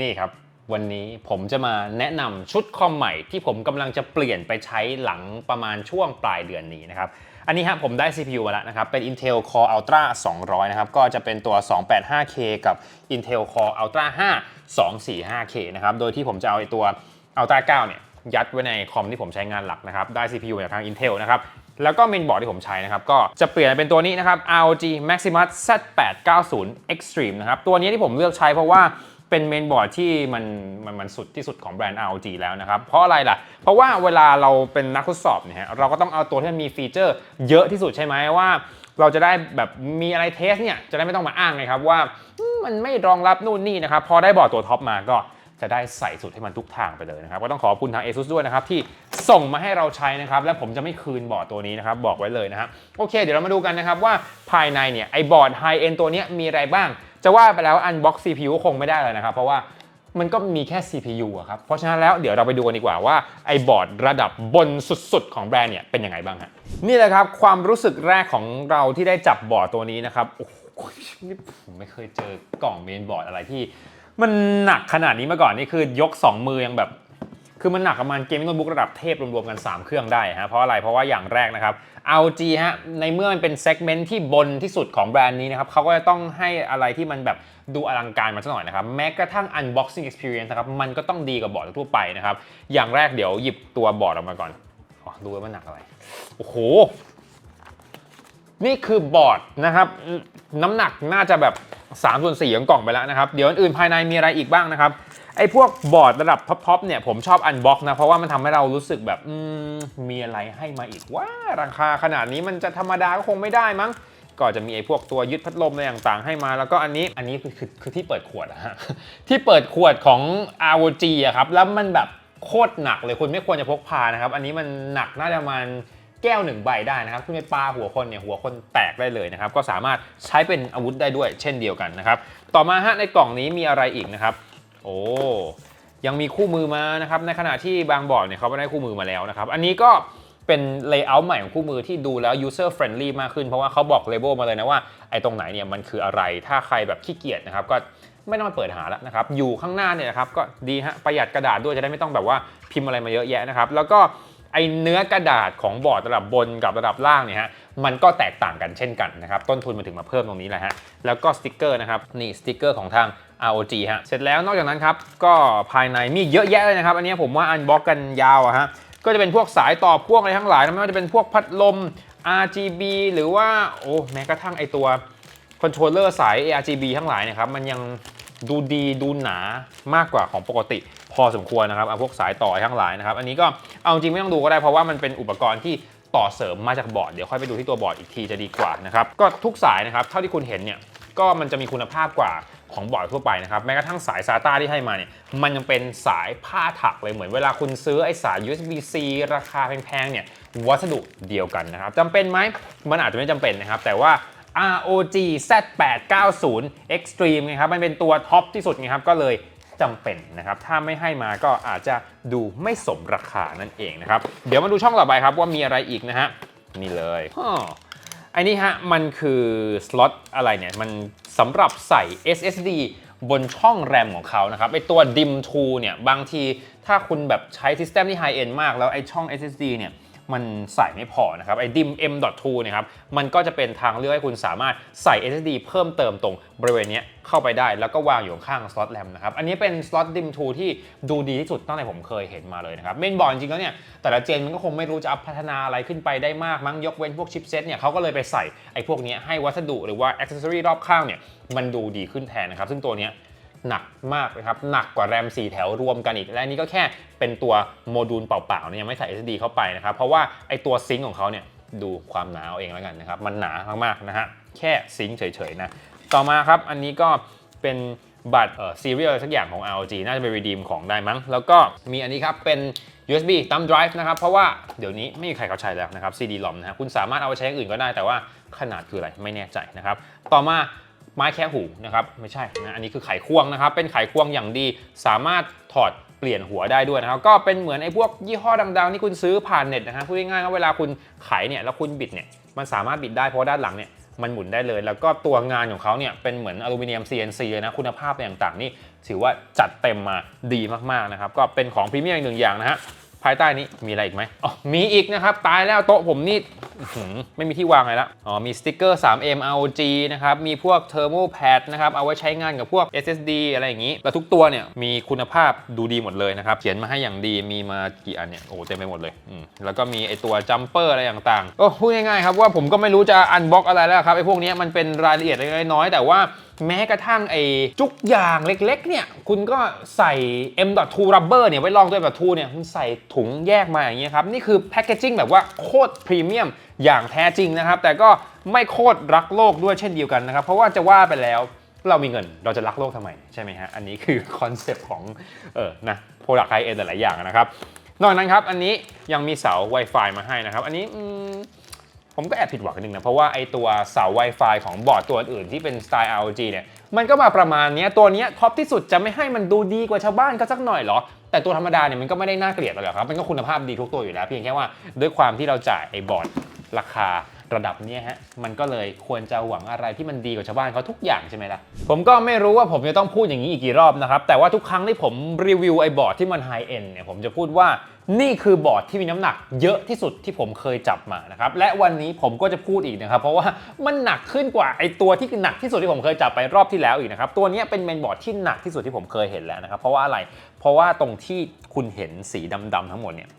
นี่ครับ วันนี้ผมจะมาแนะนำชุดคอมใหม่ที่ผมกำลังจะเปลี่ยนไปใช้หลังประมาณช่วงปลายเดือนนี้นะครับ อันนี้ฮะผมได้ CPU มาแล้วนะครับ เป็น Intel Core Ultra 200 นะครับ ก็จะเป็นตัว 285K กับ Intel Core Ultra 5 245K นะครับ โดยที่ผมจะเอาไอตัว Ultra 9 เนี่ย ยัดไว้ในคอมที่ผมใช้งานหลักนะครับ ได้ CPU จากทาง Intel นะครับแล้วก็เมนบอร์ดที่ผมใช้นะครับ ก็จะเปลี่ยนเป็นตัวนี้นะครับ ROG Maximus Z890 Extreme นะครับ ตัวนี้ที่ผมเลือกใช้เพราะว่า เป็นเมนบอร์ดที่มันมันมันสุดที่สุดของแบรนด์ ROG แล้วนะครับ เพราะอะไรล่ะ เพราะว่าเวลาเราเป็นนักทดสอบเนี่ยฮะเราก็ต้องเอาตัวที่มันมีฟีเจอร์เยอะที่สุดใช่ไหมว่า เราจะได้แบบมีอะไรเทสเนี่ยจะได้ไม่ต้องมาอ้างนะครับว่ามันไม่รองรับนู่นนี่นะครับพอได้บอร์ดตัวท็อปมาก็จะได้ใส่สุดให้มันทุกทางไปเลยนะครับ ก็ต้องขอบคุณทาง ASUS ด้วยนะครับ ที่ส่งมาให้เราใช้นะครับ และผมจะไม่คืนบอร์ดตัวนี้นะครับ บอกไว้เลยนะครับโอเค เดี๋ยวเรามาดูกันนะครับว่าภายในเนี่ยไอ้บอร์ด High End ตัวนี้มีอะไรบ้าง จะว่าไปแล้วอันบ็อกซ์ CPU ก็คงไม่ได้เลยนะครับ เพราะว่ามันก็มีแค่ CPU อะครับ เพราะฉะนั้นแล้วเดี๋ยวเราไปดูกันดีกว่าว่าไอบอร์ดระดับบนสุดๆ ของแบรนด์เนี่ยเป็นยังไงบ้างฮะนี่แหละครับความรู้สึกแรกของเราที่ได้จับบอร์ดตัวนี้นะครับโอ้โหนี่ผมไม่เคยเจอกล่องเมนบอร์ดอะไรที่ มันหนักขนาดนี้มาก่อนนี่คือยก 2 มือยังแบบ คือมันหนักประมาณเกมมิ่งโน้ตบุ๊กระดับเทพรวมๆกัน 3 เครื่องได้ฮะเพราะอะไรเพราะว่าอย่างแรกนะครับ ROG ฮะในเมื่อมันเป็นเซกเมนต์ที่บนที่สุดของแบรนด์นี้นะครับเขาก็จะต้องให้อะไรที่มันแบบดูอลังการมาสักหน่อยนะครับ แม้กระทั่ง unboxing experience นะครับมันก็ต้องดีกับบอร์ดทั่วไปนะครับ อย่างแรกเดี๋ยวหยิบตัวบอร์ดออกมาก่อนอ๋อดูว่ามันหนักอะไรโอ้โหนี่คือบอร์ดนะครับน้ำหนักน่าจะแบบ3ส่วน4ของกล่องไปแล้วนะครับ เดี๋ยวอื่นภายในมีอะไรอีกบ้างนะครับ ไอ้พวกบอร์ดระดับท็อปๆเนี่ยผมชอบอันบ็อกนะ เพราะว่ามันทำให้เรารู้สึกแบบอืมมีอะไรให้มาอีกว่าราคาขนาดนี้มันจะธรรมดาก็คงไม่ได้มั้งก็จะมีไอ้พวกตัวยึดพัดลมอะไรต่างๆ ให้มา แล้วก็อันนี้อันนี้คือคือคือที่เปิดขวดอะฮะที่เปิดขวดของ ROG อะครับแล้วมันแบบโคตรหนักเลยคุณไม่ควรจะพกพานะครับ อันนี้มันหนักน่าจะมาณแก้วหนึ่งใบได้นะครับคุณไปปาหัวคนเนี่ยหัวคนแตกได้เลยนะครับ ก็สามารถใช้เป็นอาวุธได้ด้วยเช่นเดียวกันนะครับ ต่อมาฮะในกล่องนี้มีอะไรอีกนะครับ โอ้ยังมีคู่มือมานะครับในขณะที่บางบอร์ดเนี่ยเขาไม่ได้คู่มือมาแล้วนะครับอันนี้ก็เป็นเลเยอร์ใหม่ของคู่มือที่ดูแล้ว user friendly มากขึ้น เพราะว่าเขาบอกเลเบลมาเลยนะว่าไอ้ตรงไหนเนี่ยมันคืออะไรถ้าใครแบบขี้เกียจนะครับก็ไม่ต้องไปเปิดหาแล้วนะครับอยู่ข้างหน้าเนี่ยนะครับก็ดีฮะประหยัดกระดาษด้วยจะได้ไม่ต้องแบบว่าพิมพ์อะไรมาเยอะแยะนะครับแล้วก็ไอเนื้อกระดาษของบอร์ดระดับบนกับระดับล่างเนี่ยฮะ มันก็แตกต่างกันเช่นกันนะครับ ต้นทุนมันถึงมาเพิ่มตรงนี้แหละฮะ แล้วก็สติกเกอร์นะครับ นี่สติกเกอร์ของทาง ROG ฮะ เสร็จแล้วนอกจากนั้นครับ ก็ภายในมีเยอะแยะเลยนะครับ อันนี้ผมว่าอันบล็อกกันยาวอะฮะ ก็จะเป็นพวกสายต่อพ่วงอะไรทั้งหลายนะไม่ว่าจะเป็นพวกพัดลม RGB หรือว่าโอ้แม้กระทั่งไอตัวคอนโทรลเลอร์สาย ARGB ทั้งหลายนะครับมันยังดูดีดูหนามากกว่าของปกติ พอสมควรนะครับเอาพวกสายต่อทั้งหลายนะครับ อันนี้ก็เอาจริงไม่ต้องดูก็ได้เพราะว่ามันเป็นอุปกรณ์ที่ ต่อเสริมมาจากบอร์ดเดี๋ยวค่อยไปดูที่ตัวบอร์ดอีกทีจะดีกว่านะครับก็ทุกสายนะครับเท่าที่คุณเห็นเนี่ยก็มันจะมีคุณภาพกว่าของบอร์ดทั่วไปนะครับแม้กระทั่งสาย SATA ที่ให้มาเนี่ยมันยังเป็นสายผ้าถักเลยเหมือนเวลาคุณซื้อไอ้สาย USB-C ราคาแพงๆเนี่ยวัสดุเดียวกันนะครับจำเป็นไหมมันอาจจะไม่จำเป็นนะครับ แต่ว่า ROG Z890 Extreme นะครับมันเป็นตัวท็อปที่สุดไงครับก็เลย จำเป็นนะครับ ถ้าไม่ให้มาก็อาจจะดูไม่สมราคานั่นเองนะครับ เดี๋ยวมาดูช่องต่อไปครับว่ามีอะไรอีกนะฮะ นี่เลยอ้อไอ้นี่ฮะ มันคือสล็อตอะไรเนี่ย มันสำหรับใส่ SSD บนช่องแรมของเขานะครับ ไอตัว DIM 2 เนี่ย บางทีถ้าคุณแบบใช้ซิสเต็มที่ไฮเอ็นด์มาก แล้วไอช่อง SSD เนี่ย มันใส่ไม่พอนะครับไอ้ DIM M.2 เนี่ยครับ มันก็จะเป็นทางเลือกให้คุณสามารถใส่ SSD เพิ่มเติมตรงบริเวณนี้เข้าไปได้ แล้วก็วางอยู่ข้างสล็อตแรมนะครับ อันนี้เป็นสล็อต DIM 2ที่ดูดีที่สุดตั้งแต่ผมเคยเห็นมาเลยนะครับ เมนบอร์ดจริงๆแล้วเนี่ย แต่ละเจนมันก็คงไม่รู้จะอัพพัฒนาอะไรขึ้นไปได้มากมั้งยกเว้นพวกชิปเซตเนี่ยเขาก็เลยไปใส่ไอ้พวกนี้ให้วัสดุหรือว่าอ c เซ s ซอรี่รอบข้างเนี่ยมันดูดีขึ้นแทนนะครับซึ่งตัวนี้ หนักมากนะครับ หนักกว่าแรม 4 แถวรวมกันอีก และนนี่ก็แค่เป็นตัวโมดูลเปล่าๆเนี่ยยังไม่ใส่ SSD เข้าไปนะครับ เพราะว่าไอตัวซิงค์ของเขาเนี่ยดูความหนาเอาเองแล้วกันนะครับ มันหนามากๆนะฮะ แค่ซิงค์เฉยๆนะ ต่อมาครับ อันนี้ก็เป็นบัตรเอ่อซีเรียลสักอย่างของ ROG น่าจะไปรีดีมของได้มั้ง แล้วก็มีอันนี้ครับ เป็น USB thumb drive นะครับ เพราะว่าเดี๋ยวนี้ไม่มีใครเขาใช้แล้วนะครับ CD-ROM นะฮะคุณสามารถเอาไปใช้อย่างอื่นก็ได้แต่ว่าขนาดคืออะไรไม่แน่ใจนะครับ ต่อมา ไม้แค่หูนะครับไม่ใช่นะอันนี้คือไขควงนะครับเป็นไขควงอย่างดีสามารถถอดเปลี่ยนหัวได้ด้วยนะครับก็เป็นเหมือนไอ้พวกยี่ห้อดังๆที่คุณซื้อผ่านเน็ตนะฮะพูดง่ายๆว่าเวลาคุณไขเนี่ยแล้วคุณบิดเนี่ยมันสามารถบิดได้เพราะด้านหลังเนี่ยมันหมุนได้เลย แล้วก็ตัวงานของเขาเนี่ยเป็นเหมือนอลูมิเนียม CNC เลยนะคุณภาพอะไรต่างๆนี่ถือว่าจัดเต็มมาดีมากๆนะครับก็เป็นของพรีเมียมอีกหนึ่งอย่างนะฮะ ภายใต้นี้มีอะไรอีกไหมอ๋อมีอีกนะครับ ตายแล้วโต๊ะผมนี่ไม่มีที่วางเลยละอ๋อมีสติกเกอร์ 3M ROG นะครับ มีพวก Thermal Pad นะครับ เอาไว้ใช้งานกับพวก SSD อะไรอย่างนี้ แล้วทุกตัวเนี่ยมีคุณภาพดูดีหมดเลยนะครับ เขียนมาให้อย่างดี มีมากี่อันเนี่ย โอ้เต็มไปหมดเลยอืมแล้วก็มีไอตัวจัมเปอร์อะไรต่างๆ ก็พูดง่ายๆครับว่าผมก็ไม่รู้จะอันบ็อกอะไรแล้วครับไอพวกนี้มันเป็นรายละเอียดเล็กๆน้อยๆแต่ว่า แม้กระทั่งไอ้จุกยางเล็กๆเนี่ยคุณก็ใส่ M.2 rubber เนี่ยไว้รองด้วยแบบ2เนี่ยคุณใส่ถุงแยกมาอย่างเงี้ยครับ นี่คือแพคเกจิ้งแบบว่าโคตรพรีเมียมอย่างแท้จริงนะครับ แต่ก็ไม่โคตรรักโลกด้วยเช่นเดียวกันนะครับ เพราะว่าจะว่าไปแล้วเรามีเงินเราจะรักโลกทำไมใช่ไหมฮะ อันนี้คือคอนเซปต์ของเออนะโปรดักต์ไฮเอ็นหลายๆอย่างนะครับ นอกจากนั้นครับ อันนี้ยังมีเสา Wi-Fi มาให้นะครับ อันนี้ ผมก็แอบผิดหวังนิดนึงนะ เพราะว่าไอตัวเสา Wi-Fi ของบอร์ดตัวอื่นที่เป็นสไตล์ ROG เนี่ย มันก็มาประมาณนี้ตัวนี้ท็อปที่สุดจะไม่ให้มันดูดีกว่าชาวบ้านก็สักหน่อยหรอ แต่ตัวธรรมดาเนี่ยมันก็ไม่ได้น่าเกลียดหรอกครับ มันก็คุณภาพดีทุกตัวอยู่แล้ว เพียงแค่ว่าด้วยความที่เราจ่ายไอบอร์ดราคาระดับนี้ฮะ มันก็เลยควรจะหวังอะไรที่มันดีกว่าชาวบ้านเขาทุกอย่างใช่ไหมล่ะ ผมก็ไม่รู้ว่าผมจะต้องพูดอย่างนี้อีกกี่รอบนะครับ แต่ว่าทุกครั้งที่ผมรีวิวไอบอร์ดที่มันไฮเอ็นเนี่ย ผมจะพูดว่า นี่คือบอร์ดที่มีน้ำหนักเยอะที่สุดที่ผมเคยจับมานะครับและวันนี้ผมก็จะพูดอีกนะครับ เพราะว่ามันหนักขึ้นกว่าไอตัวที่หนักที่สุดที่ผมเคยจับไปรอบที่แล้วอีกนะครับตัวนี้เป็นเมนบอร์ดที่หนักที่สุดที่ผมเคยเห็นแล้วนะครับเพราะว่าอะไรเพราะว่าตรงที่คุณเห็นสีดำๆทั้งหมดเนี่ย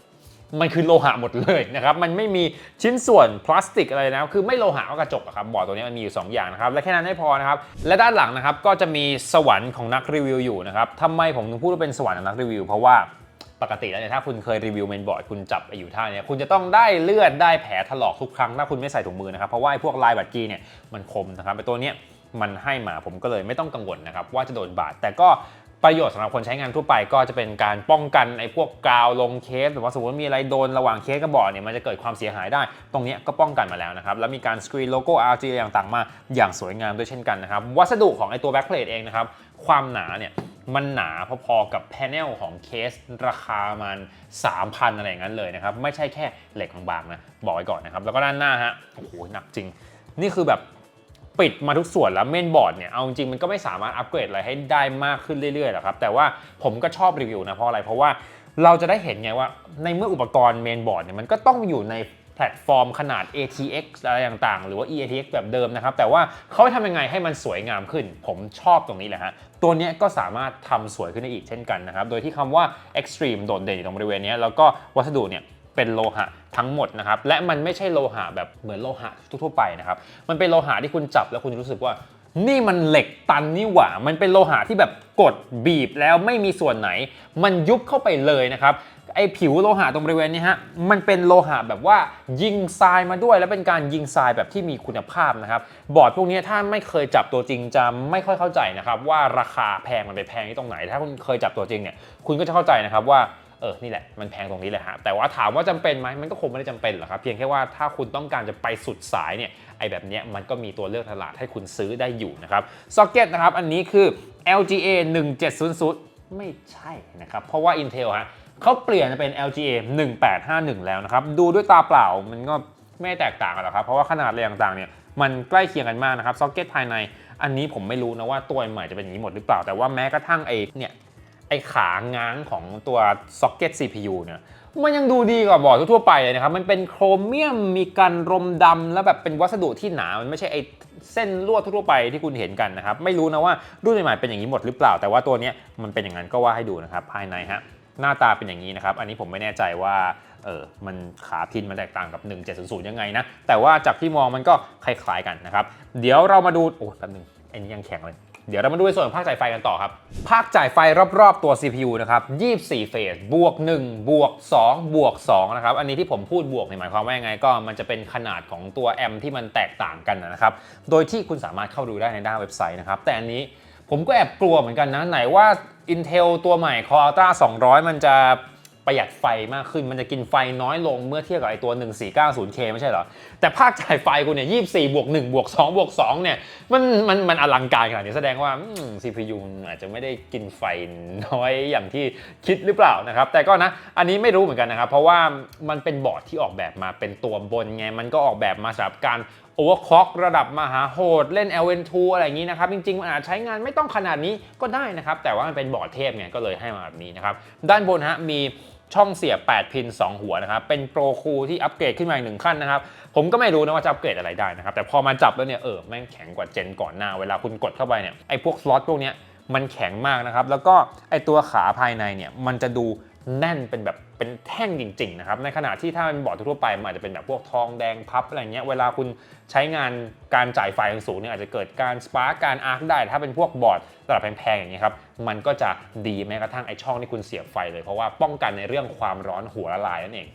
มันคือโลหะหมดเลยนะครับ มันไม่มีชิ้นส่วนพลาสติกอะไรนะ คือไม่โลหะก็กระจกครับ บอร์ดตัวนี้มันมีอยู่ 2 อย่างนะครับ และแค่นั้นไม่พอนะครับ และด้านหลังนะครับก็จะมีสวรรค์ของนักรีวิวอยู่นะครับทำไมผมถึงพูดว่าเป็นสวรรค์ของนักรีวิว เพราะว่า ปกติแล้วเนี่ยถ้าคุณเคยรีวิวเมนบอร์ดคุณจับไปอยู่ท่าเนี้ยคุณจะต้องได้เลือดได้แผลถลอกทุกครั้งถ้าคุณไม่ใส่ถุงมือนะครับเพราะว่าไอ้พวกลายบัตรจีเนี่ยมันคมนะครับไอตัวเนี้ยมันให้มาผมก็เลยไม่ต้องกังวลนะครับว่าจะโดนบาดแต่ก็ประโยชน์สำหรับคนใช้งานทั่วไปก็จะเป็นการป้องกันไอ้พวกกาวลงเคสหรือว่าสมมติมีอะไรโดนระหว่างเคสกับบอร์ดเนี่ยมันจะเกิดความเสียหายได้ ตรงนี้ก็ป้องกันมาแล้วนะครับ แล้วมีการสกรีนโลโก้ RG อะไรต่างๆมาอย่างสวยงามด้วยเช่นกันนะครับ วัสดุของไอ้ตัวแบ็คเพลทเองนะครับ ความหนาเนี่ย มันหนาพอๆกับแพนเนลของเคสราคามัน 3,000 อะไรอย่างนั้นเลยนะครับ ไม่ใช่แค่เหล็กบางๆนะ บอกไว้ก่อนนะครับ แล้วก็ด้านหน้าฮะโอ้โหหนักจริง นี่คือแบบปิดมาทุกส่วนแล้วเมนบอร์ดเนี่ย เอาจริงมันก็ไม่สามารถอัปเกรดอะไรให้ได้มากขึ้นเรื่อยๆหรอกครับ แต่ว่าผมก็ชอบรีวิวนะเพราะอะไรเพราะว่าเราจะได้เห็นไงว่าในเมื่ออุปกรณ์เมนบอร์ดเนี่ยมันก็ต้องอยู่ใน แพลตฟอร์มขนาด ATX อะไรต่างๆ หรือว่า EATX แบบเดิมนะครับ แต่ว่าเขาทำยังไงให้มันสวยงามขึ้น ผมชอบตรงนี้แหละฮะ ตัวนี้ก็สามารถทำสวยขึ้นได้อีกเช่นกันนะครับ โดยที่คำว่า extreme โดดเด่นอยู่ตรงบริเวณนี้ แล้วก็วัสดุเนี่ยเป็นโลหะทั้งหมดนะครับ และมันไม่ใช่โลหะแบบเหมือนโลหะทั่วไปนะครับ มันเป็นโลหะที่คุณจับแล้วคุณรู้สึกว่า นี่มันเหล็กตันนี่หว่า มันเป็นโลหะที่แบบกดบีบแล้วไม่มีส่วนไหน มันยุบเข้าไปเลยนะครับ ไอ้ผิวโลหะตรงบริเวณนี้ฮะ มันเป็นโลหะแบบว่ายิงทรายมาด้วย และเป็นการยิงทรายแบบที่มีคุณภาพนะครับ บอร์ดพวกนี้ถ้าไม่เคยจับตัวจริงจะไม่ค่อยเข้าใจนะครับว่าราคาแพงมันไปแพงที่ตรงไหน ถ้าคุณเคยจับตัวจริงเนี่ย คุณก็จะเข้าใจนะครับว่าเออ นี่แหละ มันแพงตรงนี้เลยฮะ แต่ว่าถามว่าจำเป็นไหม มันก็คงไม่ได้จำเป็นหรอกครับ เพียงแค่ว่าถ้าคุณต้องการจะไปสุดสายเนี่ย ไอแบบเนี้ยมันก็มีตัวเลือกตลาดให้คุณซื้อได้อยู่นะครับซ็อกเก็ตนะครับอันนี้คือ LGA 1700 ไม่ใช่นะครับ เพราะว่า Intel ฮะเขาเปลี่ยนเป็น LGA 1851 แล้วนะครับ ดูด้วยตาเปล่ามันก็ไม่แตกต่างกันหรอกครับ เพราะว่าขนาดอะไรต่างๆเนี่ยมันใกล้เคียงกันมากนะครับซ็อกเก็ตภายใน อันนี้ผมไม่รู้นะว่าตัวใหม่จะเป็นอย่างนี้หมดหรือเปล่า แต่ว่าแม้กระทั่งไอเนี่ยไอขาง้างของตัวซ็อกเก็ต CPU เนี่ย มันยังดูดีกว่าบอร์ดทั่วไปเลยนะครับ มันเป็นโครเมียมมีการรมดำแล้วแบบเป็นวัสดุที่หนา มันไม่ใช่ไอ้เส้นลวดทั่วไปที่คุณเห็นกันนะครับ ไม่รู้นะว่ารุ่นใหม่ๆเป็นอย่างนี้หมดหรือเปล่า แต่ว่าตัวนี้มันเป็นอย่างนั้นก็ว่าให้ดูนะครับ ภายในฮะหน้าตาเป็นอย่างนี้นะครับ อันนี้ผมไม่แน่ใจว่าเออมันขาพินมันแตกต่างกับ 1700 ยังไงนะ แต่ว่าจากที่มองมันก็คล้ายๆกันนะครับ เดี๋ยวเรามาดู โอ้แป๊บนึงไอ้นี้ยังแข็งเลย เดี๋ยวเรามาดูในส่วนของภาคจ่ายไฟกันต่อครับ ภาคจ่ายไฟรอบๆตัว CPU นะครับ 24 เฟส บวก 1 บวก 2 บวก 2 นะครับ อันนี้ที่ผมพูดบวกเนี่ยหมายความว่ายังไง ก็มันจะเป็นขนาดของตัวแอมป์ที่มันแตกต่างกันนะครับ โดยที่คุณสามารถเข้าดูได้ในหน้าเว็บไซต์นะครับ แต่อันนี้ผมก็แอบกลัวเหมือนกันนะ ไหนว่า Intel ตัวใหม่ Core Ultra 200 มันจะ ประหยัดไฟมากขึ้น มันจะกินไฟน้อยลงเมื่อเทียบกับไอตัว 1490K ไม่ใช่เหรอ แต่ภาคจ่ายไฟกูเนี่ย24บวก1บวก2บวก2เนี่ยมันมันมันอลังการขนาดนี้แสดงว่า CPU อาจจะไม่ได้กินไฟน้อยอย่างที่คิดหรือเปล่านะครับ แต่ก็นะ อันนี้ไม่รู้เหมือนกันนะครับ เพราะว่ามันเป็นบอร์ดที่ออกแบบมาเป็นตัวบนไง มันก็ออกแบบมาสำหรับการโอเวอร์คล็อกระดับมหาโหด เล่น LN2 อะไรอย่างนี้นะครับ จริง ๆ มันอาจใช้งานไม่ต้องขนาดนี้ก็ได้นะครับ แต่ว่ามันเป็นบอร์ดเทพไงก็เลยให้มาแบบนี้นะครับ ด้านบนฮะมี ช่องเสียบ 8 พิน 2 หัวนะครับ เป็นโปรคูที่อัปเกรดขึ้นมาอีกหนึ่งขั้นนะครับ ผมก็ไม่รู้นะว่าจะอัปเกรดอะไรได้นะครับ แต่พอมาจับแล้วเนี่ย เออ แม่งแข็งกว่าเจนก่อนหน้า เวลาคุณกดเข้าไปเนี่ย ไอ้พวกสล็อตพวกเนี้ยมันแข็งมากนะครับ แล้วก็ไอ้ตัวขาภายในเนี่ย มันจะดู แน่นเป็นแบบเป็นแท่งจริงๆนะครับในขณะที่ถ้าเป็นบอร์ดทั่วไปมันอาจจะเป็นแบบพวกทองแดงพับอะไรเงี้ยเวลาคุณใช้งานการจ่ายไฟสูงเนี่ยอาจจะเกิดการสปาร์กการอาร์คได้ ถ้าเป็นพวกบอร์ดระดับแพงๆอย่างเงี้ยครับมันก็จะดีแม้กระทั่งไอช่องที่คุณเสียบไฟเลยเพราะว่าป้องกันในเรื่องความร้อนหัวละลายนั่นเอง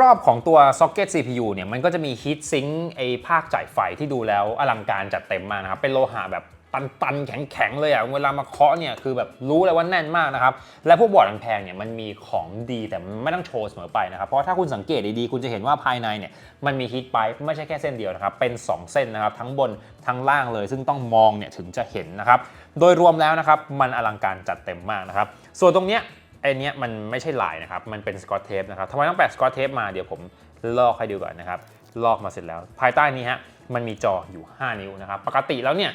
รอบๆของตัวซ็อกเก็ต CPU เนี่ยมันก็จะมีฮีทซิงค์ไอภาคจ่ายไฟที่ดูแล้วอลังการจัดเต็มมากนะครับเป็นโลหะแบบ ตันๆ แข็งๆ เลยอะเวลามาเคาะเนี่ยคือแบบรู้เลยว่าแน่นมากนะครับ และพวกบอร์ดแพงเนี่ยมันมีของดีแต่ไม่ต้องโชว์เสมอไปนะครับ เพราะถ้าคุณสังเกตดีๆ คุณจะเห็นว่าภายในเนี่ยมันมีฮีทไ i ไม่ใช่แค่เส้นเดียวนะครับ เป็น 2 เส้นนะครับ ทั้งบนทั้งล่างเลย ซึ่งต้องมองเนี่ยถึงจะเห็นนะครับ โดยรวมแล้วนะครับมันอลังการจัดเต็มมากนะครับส่วนตรงเนี้ยไอเนี้ยมันไม่ใช่ลายนะครับ มันเป็นสกอตเทปนะครับทำไมต้องแปะสกอตเทปมาเดี๋ยวผมลอกให้ดูก่อนนะครับ ลอกมาเสร็จแล้ว ภายใต้นี้ฮะ มันมีจออยู่ 5 นิ้วนะครับ ปกติแล้วเนี่ย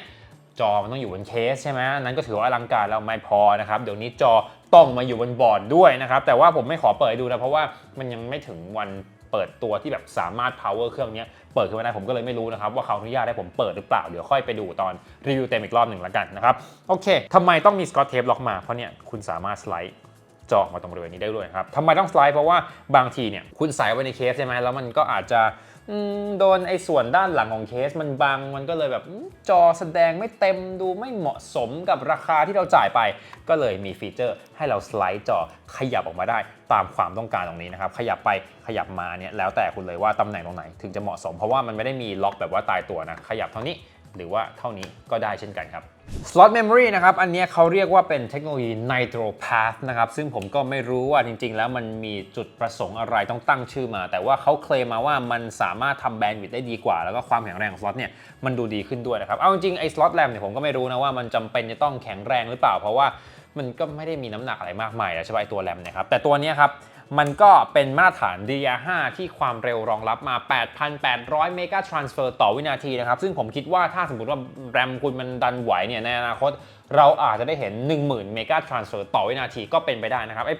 จอมันต้องอยู่บนเคสใช่ไหมนั้นก็ถือว่าอลังการแล้วไม่พอนะครับเดี๋ยวนี้จอต้องมาอยู่บนบอร์ดด้วยนะครับ แต่ว่าผมไม่ขอเปิดดูนะเพราะว่ามันยังไม่ถึงวันเปิดตัวที่แบบสามารถ power เครื่องนี้เปิดขึ้นมาได้ผมก็เลยไม่รู้นะครับ ว่าเขาอนุญาตให้ผมเปิดหรือเปล่า เดี๋ยวค่อยไปดูตอนรีวิวเต็มอีกรอบหนึ่งแล้วกันนะครับ โอเคทำไมต้องมีสกอตเทปล็อกมา เพราะเนี่ยคุณสามารถสไลด์จอมาตรงบริเวณนี้ได้ด้วยครับทำไมต้องสไลด์เพราะว่าบางทีเนี่ยคุณใส่ไว้ในเคสใช่ไหมแล้วมันก็อาจจะ โดนไอ้ส่วนด้านหลังของเคสมันบัง มันก็เลยแบบจอแสดงไม่เต็มดูไม่เหมาะสมกับราคาที่เราจ่ายไป ก็เลยมีฟีเจอร์ให้เราสไลด์จอขยับออกมาได้ตามความต้องการตรงนี้นะครับ ขยับไปขยับมาเนี่ยแล้วแต่คุณเลยว่าตำแหน่งตรงไหนถึงจะเหมาะสม เพราะว่ามันไม่ได้มีล็อกแบบว่าตายตัวนะ ขยับเท่านี้หรือว่าเท่านี้ก็ได้เช่นกันครับ Slot Memory นะครับ อันนี้เขาเรียกว่าเป็นเทคโนโลยี Nitro Path นะครับ ซึ่งผมก็ไม่รู้ว่าจริง ๆ แล้วมันมีจุดประสงค์อะไรต้องตั้งชื่อมา แต่ว่าเขาเคลมมาว่ามันสามารถทำแบนด์วิดต์ได้ดีกว่า แล้วก็ความแข็งแรงของ slot เนี่ยมันดูดีขึ้นด้วยนะครับ เอาจริงๆไอ้ slot RAM เนี่ยผมก็ไม่รู้นะว่ามันจำเป็นจะต้องแข็งแรงหรือเปล่า เพราะว่ามันก็ไม่ได้มีน้ำหนักอะไรมากมายใช่ไหมตัว RAM นี่ยครับ แต่ตัวนี้ครับ มันก็เป็นมาตรฐาน DR5 ที่ความเร็วรองรับมา 8,800 เมกะทรานสเฟอร์ต่อวินาทีนะครับ ซึ่งผมคิดว่าถ้าสมมติว่าแรมคุณมันดันไหวเนี่ยในอนาคตเราอาจจะได้เห็น 10,000 เมกะทรานสเฟอร์ต่อวินาทีก็เป็นไปได้นะครับไอ้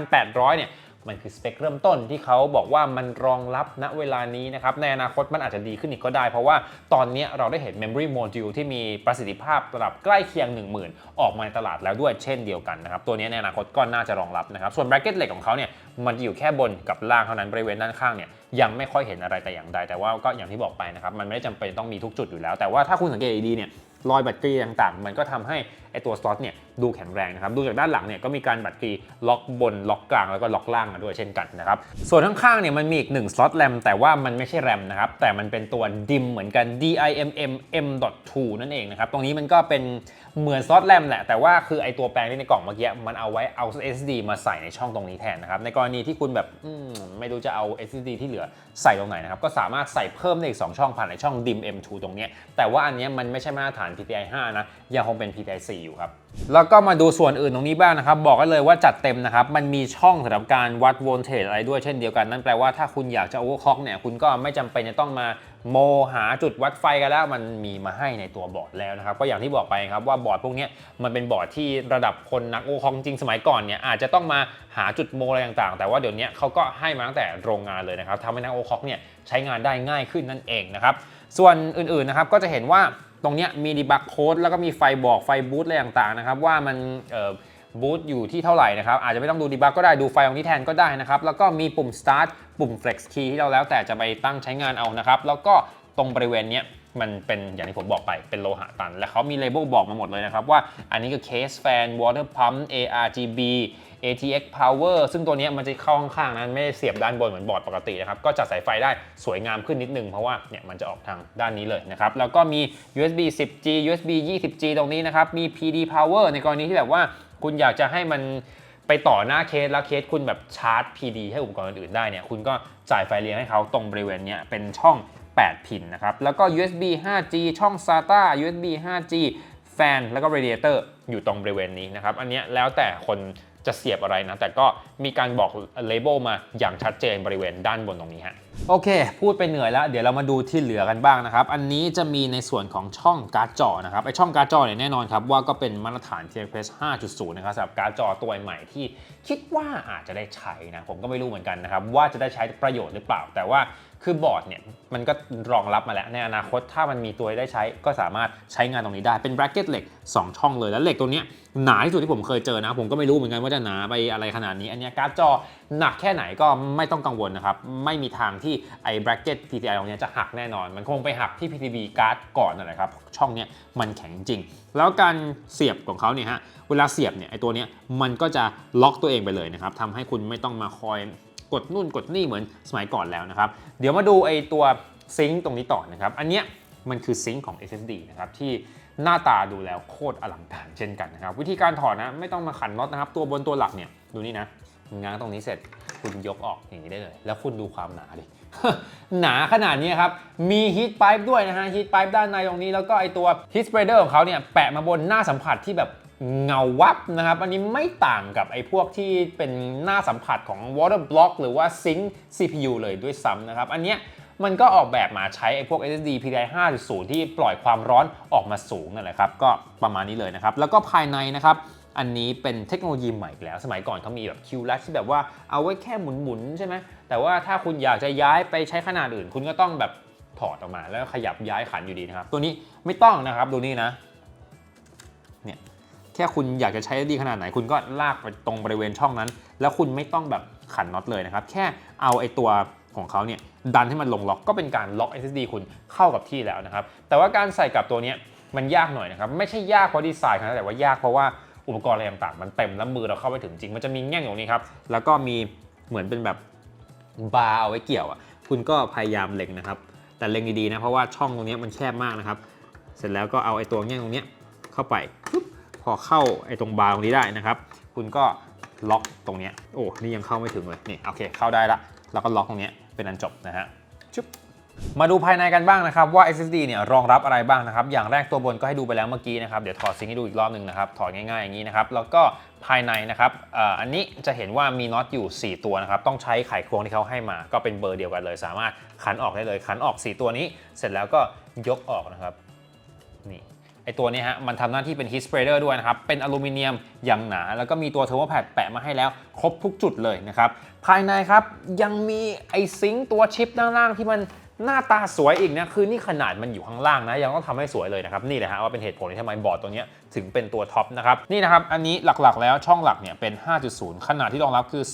8,800 เนี่ย มันคือสเปคเริ่มต้นที่เขาบอกว่ามันรองรับณเวลานี้นะครับในอนาคตมันอาจจะดีขึ้นอีกก็ได้ เพราะว่าตอนนี้เราได้เห็น Memory Module ที่มีประสิทธิภาพระดับใกล้เคียง 10,000 ออกมาในตลาดแล้วด้วยเช่นเดียวกันนะครับตัวนี้ในอนาคตก็น่าจะรองรับนะครับส่วน bracket เหล็กของเขาเนี่ยมันจะอยู่แค่บนกับล่างเท่านั้นบริเวณด้านข้างเนี่ยยังไม่ค่อยเห็นอะไรแต่อย่างใด แต่ว่าก็อย่างที่บอกไปนะครับมันไม่ได้จำเป็นต้องมีทุกจุดอยู่แล้ว แต่ว่าถ้าคุณสังเกตดีเนี่ยรอยแบตเตอรี่ต่างๆ มันก็ทำให้ ไอตัวสล็อตเนี่ยดูแข็งแรงนะครับดูจากด้านหลังเนี่ยก็มีการแบตเตอรี่ล็อกบนล็อกกลางแล้วก็ล็อกล่างมาด้วยเช่นกันนะครับส่วนข้างๆเนี่ยมันมีอีก1สล็อตแรมแต่ว่ามันไม่ใช่แรมนะครับแต่มันเป็นตัวดิมเหมือนกัน DIMM M.2 นั่นเองนะครับตรงนี้มันก็เป็นเหมือนสล็อตแรมแหละแต่ว่าคือไอตัวแปลงที่ในกล่องเมื่อกี้มันเอาไว้เอา SSD มาใส่ในช่องตรงนี้แทนนะครับในกรณีที่คุณแบบไม่รู้จะเอา SSD ที่เหลือใส่ตรงไหนนะครับก็สามารถใส่เพิ่มได้อีก 2 ช่องผ่านในช่อง DIM M2 ตรงนี้แต่ว่าอันนี้มันไม่ใช่มาตรฐาน PCI 5นะยังคงเป็น PCI 4อยู่ครับ แล้วก็มาดูส่วนอื่นตรงนี้บ้างนะครับ บอกกันเลยว่าจัดเต็มนะครับ มันมีช่องสำหรับการวัดโวลเทจอะไรด้วยเช่นเดียวกัน นั่นแปลว่าถ้าคุณอยากจะโอเวอร์คล็อกเนี่ย คุณก็ไม่จำเป็นจะต้องมาโมหาจุดวัดไฟกันแล้ว มันมีมาให้ในตัวบอร์ดแล้วนะครับ ก็อย่างที่บอกไปครับว่าบอร์ดพวกนี้มันเป็นบอร์ดที่ระดับคนนักโอเวอร์คล็อกจริงสมัยก่อนเนี่ยอาจจะต้องมาหาจุดโมอะไรต่างๆ แต่ว่าเดี๋ยวนี้เขาก็ให้มาตั้งแต่โรงงานเลยนะครับทำให้นักโอเวอร์คล็อกเนี่ยใช้งานได้ง่ายขึ้นนั่นเองนะครับส่วนอื่นๆนะครับก็จะเห็นว่า ตรงเนี้ยมีดีบักโค้ดแล้วก็มีไฟบอกไฟบูตอะไรต่างๆนะครับว่ามันบูตอยู่ที่เท่าไหร่นะครับ อาจจะไม่ต้องดูดีบักก็ได้ดูไฟตรงนี้แทนก็ได้นะครับ แล้วก็มีปุ่ม start ปุ่ม flex key ที่เราแล้วแต่จะไปตั้งใช้งานเอานะครับ แล้วก็ตรงบริเวณเนี้ยมันเป็นอย่างที่ผมบอกไปเป็นโลหะตัน และเขามีเลเบลบอกมาหมดเลยนะครับว่าอันนี้คือ case fan water pump ARGB ATX power ซึ่งตัวนี้มันจะเข้าข้างๆนั้นไม่ได้เสียบด้านบนเหมือนบอร์ดปกตินะครับ ก็จัดสายไฟได้สวยงามขึ้นนิดนึง เพราะว่าเนี่ยมันจะออกทางด้านนี้เลยนะครับ แล้วก็มี USB 10G USB 20G ตรงนี้นะครับ มี PD power ในกรณีที่แบบว่าคุณอยากจะให้มันไปต่อหน้าเคสแล้วเคสคุณแบบชาร์จ PD ให้อุปกรณ์อื่นๆได้เนี่ยคุณก็จ่ายไฟเลี้ยงให้เขาตรงบริเวณเนี้ยเป็นช่อง 8 พินนะครับ แล้วก็ USB 5G ช่อง SATA USB 5G แฟนแล้วก็ radiator อร์อยู่ตรงบริเวณนี้นะครับ อันนี้แล้วแต่คน จะเสียบอะไรนะ แต่ก็มีการบอกเลเบลมาอย่างชัดเจนบริเวณด้านบนตรงนี้ฮะ โอเค พูดไปเหนื่อยแล้ว เดี๋ยวเรามาดูที่เหลือกันบ้างนะครับ อันนี้จะมีในส่วนของช่องการ์ดจอนะครับไอช่องการ์ดจอเนี่ยแน่นอนครับว่าก็เป็นมาตรฐาน TFS 5.0 นะครับสำหรับการ์ดจอตัวใหม่ที่คิดว่าอาจจะได้ใช้นะผมก็ไม่รู้เหมือนกันนะครับว่าจะได้ใช้ประโยชน์หรือเปล่า แต่ว่าคือบอร์ดเนี่ยมันก็รองรับมาแล้วในอนาคตถ้ามันมีตัวได้ใช้ก็สามารถใช้งานตรงนี้ได้เป็น bracket เหล็ก 2 ช่องเลยแล้วเหล็กตัวเนี้ยหนาที่สุดที่ผมเคยเจอนะ ผมก็ไม่รู้เหมือนกันว่าจะหนาไปอะไรขนาดนี้ อันนี้การ์ดจอหนักแค่ไหนก็ไม่ต้องกังวลนะครับไม่มีทางที่ไอ้ bracket PTI ตรงนี้จะหักแน่นอน มันคงไปหักที่ PCB การ์ดก่อนนั่นแหละครับ ช่องนี้มันแข็งจริง แล้วการเสียบของเขาเนี่ยฮะ เวลาเสียบเนี่ยไอ้ตัวนี้มันก็จะล็อกตัวเองไปเลยนะครับทำให้คุณไม่ต้องมาคอยกดนู่นกดนี่เหมือนสมัยก่อนแล้วนะครับ เดี๋ยวมาดูไอ้ตัวซิงค์ตรงนี้ต่อนะครับ อันเนี้ยมันคือซิงค์ของ SSD นะครับที่หน้าตาดูแล้วโคตรอลังการเช่นกันนะครับ วิธีการถอดนะไม่ต้องมาขันน็อตนะครับ ตัวบนตัวหลักเนี่ยดูนี่นะง้างตรงนี้เสร็จคุณยกออกอย่างนี้ได้เลย แล้วคุณดูความหนาดิ หนาขนาดนี้ครับ มีฮีทไ i ป์ด้วยนะฮะฮีทไ i ป์ด้านในตรงนี้ แล้วก็ไอตัวฮีทสเปรเดอร์ของเขาเนี่ยแปะมาบนหน้าสัมผัสที่แบบเงาวับนะครับ อันนี้ไม่ต่างกับไอพวกที่เป็นหน้าสัมผัสของ water block หรือว่า sync CPU เลยด้วยซ้ำนะครับ อันเนี้ยมันก็ออกแบบมาใช้ไอพวก SSD PCIe 5.0 ที่ปล่อยความร้อนออกมาสูงนั่นแหละครับ ก็ประมาณนี้เลยนะครับ แล้วก็ภายในนะครับ อันนี้เป็นเทคโนโลยีใหม่แล้ว สมัยก่อนเขามีแบบ QLED ที่แบบว่าเอาไว้แค่หมุนๆใช่ไหม แต่ว่าถ้าคุณอยากจะย้ายไปใช้ขนาดอื่น คุณก็ต้องแบบถอดออกมา แล้วขยับย้ายขันอยู่ดีนะครับ ตัวนี้ไม่ต้องนะครับดูนี่นะเนี่ยแค่คุณอยากจะใช้ดีขนาดไหน คุณก็ลากไปตรงบริเวณช่องนั้น แล้วคุณไม่ต้องแบบขันน็อตเลยนะครับ แค่เอาไอ้ตัวของเขาเนี่ยดันให้มันลงล็อกก็เป็นการล็อก SSD คุณเข้ากับที่แล้วนะครับ แต่ว่าการใส่กับตัวนี้มันยากหน่อยนะครับ ไม่ใช่ยากเพราะดีไซน์นะแต่ว่ายากเพราะว่าอุปกรณ์อะไรต่างๆ มันเต็มแล้วมือเราเข้าไปถึงจริง มันจะมีแง่งตรงนี้ครับ แล้วก็มีเหมือนเป็นแบบ บาร์เอาไว้เกี่ยวอะคุณก็พยายามเล็งนะครับ แต่เล็งดีๆนะเพราะว่าช่องตรงนี้มันแคบมากนะครับ เสร็จแล้วก็เอาไอ้ตัวแง่งตรงนี้เข้าไปปุ๊บพอเข้าไอ้ตรงบาร์ตรงนี้ได้นะครับ คุณก็ล็อกตรงนี้โอ้นี่ยังเข้าไม่ถึงเลยนี่โอเคเข้าได้ละแล้วก็ล็อกตรงนี้เป็นอันจบนะฮะชุบ มาดูภายในกันบ้างนะครับว่า SSD เนี่ยรองรับอะไรบ้างนะครับ อย่างแรกตัวบนก็ให้ดูไปแล้วเมื่อกี้นะครับ เดี๋ยวถอดซิงค์ให้ดูอีกรอบหนึ่งนะครับ ถอดง่ายๆอย่างนี้นะครับ แล้วก็ภายในนะครับอันนี้จะเห็นว่ามีน็อตอยู่ 4 ตัวนะครับ ต้องใช้ไขควงที่เขาให้มา ก็เป็นเบอร์เดียวกันเลย สามารถขันออกได้เลย ขันออก 4 ตัวนี้ เสร็จแล้วก็ยกออกนะครับ นี่ไอตัวนี้ฮะมันทำหน้าที่เป็น heat spreader ด้วยนะครับ เป็นอลูมิเนียมอย่างหนา แล้วก็มีตัวเทอร์โมแพดแปะมาให้แล้ว ครบทุกจุดเลยนะครับ ภายในครับยังมีไอซิงตัวชิปด้านล่างที่มัน หน้าตาสวยอีกนะคือนี่ขนาดมันอยู่ข้างล่างนะยังต้องทำให้สวยเลยนะครับนี่แหละฮะว่าเป็นเหตุผลที่ทำไมบอร์ดตัวนี้ถึงเป็นตัวท็อปนะครับนี่นะครับอันนี้หลักๆ แล้วช่องหลักเนี่ยเป็น 5.0 ขนาดที่รองรับคือ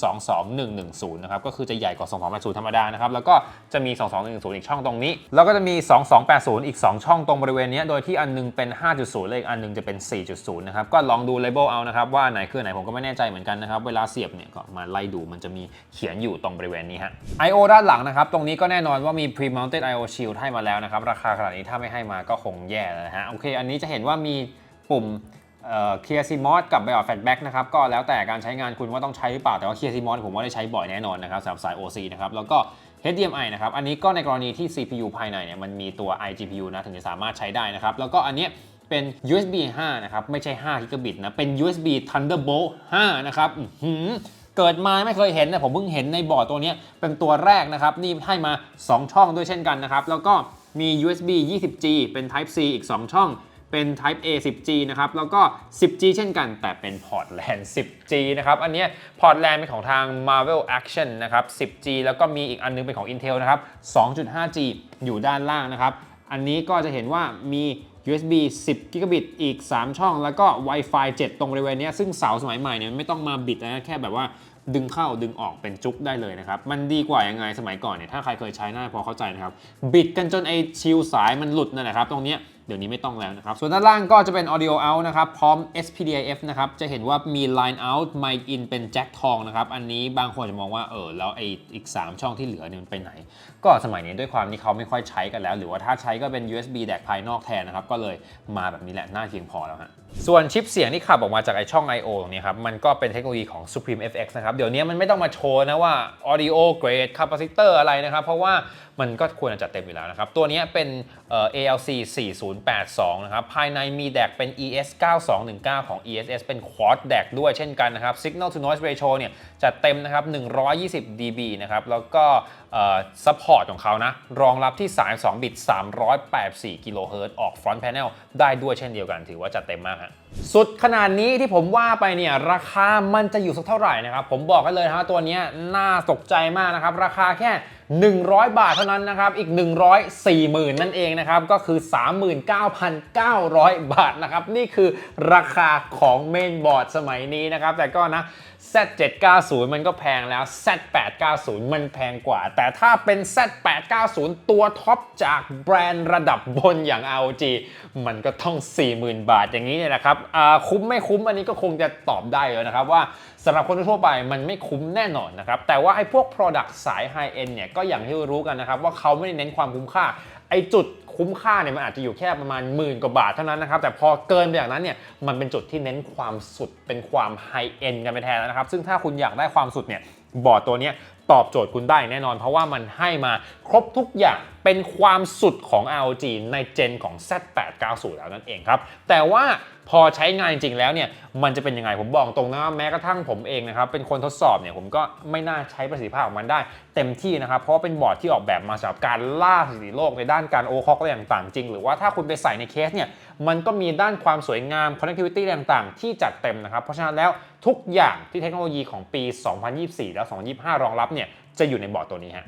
22110 นะครับก็คือจะใหญ่กว่า 2280 ธรรมดานะครับแล้วก็จะมี 22110 อีกช่องตรงนี้ แล้วก็จะมี 2280 อีก 2 ช่องตรงบริเวณนี้โดยที่อันนึงเป็น 5.0 และอีกอันนึงจะเป็น 4.0 นะครับก็ลองดูเลเบลเอานะครับว่าไหนคือไหนผมก็ไม่แน่ใจเหมือนกันนะครับเวลาเสียบเนี่ยก็มาไล่ดูมันจะมีเขียนอยู่ตรงบริเวณนี้ฮะ I/O ด้านหลังนะครับตรงนี้ก็แน่นอนว่ามี Prem Mounted I/O shield ให้มาแล้วนะครับ ราคาขนาดนี้ถ้าไม่ให้มาก็คงแย่แล้วนะฮะ โอเค อันนี้จะเห็นว่ามีปุ่มเอ่อ Clear CMOS กับ Bios Fatback นะครับ ก็แล้วแต่การใช้งานคุณว่าต้องใช้หรือเปล่า แต่ว่า Clear CMOS ผมว่าได้ใช้บ่อยแน่นอนนะครับสำหรับสาย OC นะครับ แล้วก็ HDMI นะครับ อันนี้ก็ในกรณีที่ CPU ภายในเนี่ยมันมีตัว iGPU นะถึงจะสามารถใช้ได้นะครับ แล้วก็อันนี้เป็น USB 5 นะครับ ไม่ใช่5 Gigabit นะ เป็น USB Thunderbolt 5 นะครับอื เกิดมาไม่เคยเห็นนะผมเพิ่งเห็นในบอร์ดตัวนี้เป็นตัวแรกนะครับ นี่ให้มา 2 ช่องด้วยเช่นกันนะครับ แล้วก็มี USB 20G เป็น Type C อีก 2 ช่องเป็น Type A 10G นะครับ แล้วก็ 10G เช่นกันแต่เป็นพอร์ตแลน 10G นะครับ อันนี้พอร์ตแลนเป็นของทาง Marvel Action นะครับ 10G แล้วก็มีอีกอันนึงเป็นของ Intel นะครับ 2.5G อยู่ด้านล่างนะครับ อันนี้ก็จะเห็นว่ามี USB 10 Gigabit อีก 3 ช่อง แล้วก็ Wi-Fi 7 ตรงบริเวณนี้ซึ่งเสาสมัยใหม่เนี่ยไม่ต้องมาบิดนะแค่แบบว่า ดึงเข้าดึงออกเป็นจุกได้เลยนะครับ มันดีกว่ายังไงสมัยก่อนเนี่ยถ้าใครเคยใช้น่าพอเข้าใจนะครับ บิดกันจนไอชิลสายมันหลุดนั่นแหละครับ ตรงนี้เดี๋ยวนี้ไม่ต้องแล้วนะครับ ส่วนด้านล่างก็จะเป็น audio out นะครับ พร้อม SPDIF นะครับ จะเห็นว่ามี line out mic in เป็นแจ็คทองนะครับ อันนี้บางคนจะมองว่าเออแล้วไออีก 3 ช่องที่เหลือเนี่ยมันไปไหน ก็สมัยนี้ด้วยความที่เขาไม่ค่อยใช้กันแล้ว หรือว่าถ้าใช้ก็เป็น USB แดกภายนอกแทนนะครับก็เลยมาแบบนี้แหละน่าเพียงพอแล้วฮะส่วนชิปเสียงที่ขับออกมาจากไอช่อง I/O ตรงนี้ครับ มันก็เป็นเทคโนโลยีของ Supreme FX นะครับ เดี๋ยวนี้มันไม่ต้องมาโชว์นะว่า audio grade capacitor อะไรนะครับ เพราะว่ามันก็ควรจะจัดเต็มอยู่แล้วนะครับ ตัวนี้เป็น ALC 4082 นะครับ ภายในมี DAC เป็น ES 9219 ของ ESS เป็น Quad DAC ด้วยเช่นกันนะครับ Signal to Noise Ratio เนี่ยจัดเต็มนะครับ 120 dB นะครับ แล้วก็ซัพพอร์ตของเขานะ รองรับที่ 32 บิต 384 กิโลเฮิรตซ์ออกฟรอนต์แพนเนลได้ด้วยเช่นเดียวกัน ถือว่าจัดเต็มมากฮะสุดขนาดนี้ที่ผมว่าไปเนี่ยราคามันจะอยู่สักเท่าไหร่นะครับ ผมบอกกันเลยนะครับตัวนี้น่าตกใจมากนะครับ ราคาแค่ 100 บาทเท่านั้นนะครับ อีก 140,000 นั่นเองนะครับ ก็คือ 39,900 บาทนะครับ นี่คือราคาของเมนบอร์ดสมัยนี้นะครับ แต่ก็นะ Z790 มันก็แพงแล้ว Z890 มันแพงกว่า แต่ถ้าเป็น Z890 ตัวท็อปจากแบรนด์ระดับบนอย่าง ROG มันก็ต้อง 40,000 บาทอย่างนี้เนี่ยนะครับคุ้มไม่คุ้มอันนี้ก็คงจะตอบได้เลยนะครับว่าสำหรับคนทั่วไปมันไม่คุ้มแน่นอนนะครับแต่ว่าไอ้พวก Product สาย High End เนี่ยก็อย่างที่รู้กันนะครับว่าเขาไม่ได้เน้นความคุ้มค่าไอ้จุดคุ้มค่าเนี่ยมันอาจจะอยู่แค่ประมาณหมื่นกว่าบาทเท่านั้นนะครับแต่พอเกินไปอย่างนั้นเนี่ยมันเป็นจุดที่เน้นความสุดเป็นความไฮเอ็นกันไปแทนแล้วนะครับ ซึ่งถ้าคุณอยากได้ความสุดเนี่ยบอร์ดตัวนี้ตอบโจทย์คุณได้แน่นอน เพราะว่ามันให้มาครบทุกอย่างเป็นความสุดของ ROG ในเจนของ Z890 แล้วนั่นเองครับ แต่ว่าพอใช้งานจริงๆแล้วเนี่ยมันจะเป็นยังไงผมบอกตรงนะว่าแม้กระทั่งผมเองนะครับเป็นคนทดสอบเนี่ยผมก็ไม่น่าใช้ประสิทธิภาพของมันได้ เต็มที่นะครับ เพราะเป็นบอร์ดที่ออกแบบมาสำหรับการล่าสถิติโลกในด้านการโอคอกอะไรต่างๆจริง หรือว่าถ้าคุณไปใส่ในเคสเนี่ย มันก็มีด้านความสวยงาม connectivity ต่างๆ ที่จัดเต็มนะครับ เพราะฉะนั้นแล้วทุกอย่างที่เทคโนโลยีของปี 2024 แล้ว 2025 รองรับเนี่ยจะอยู่ในบอร์ดตัวนี้ฮะ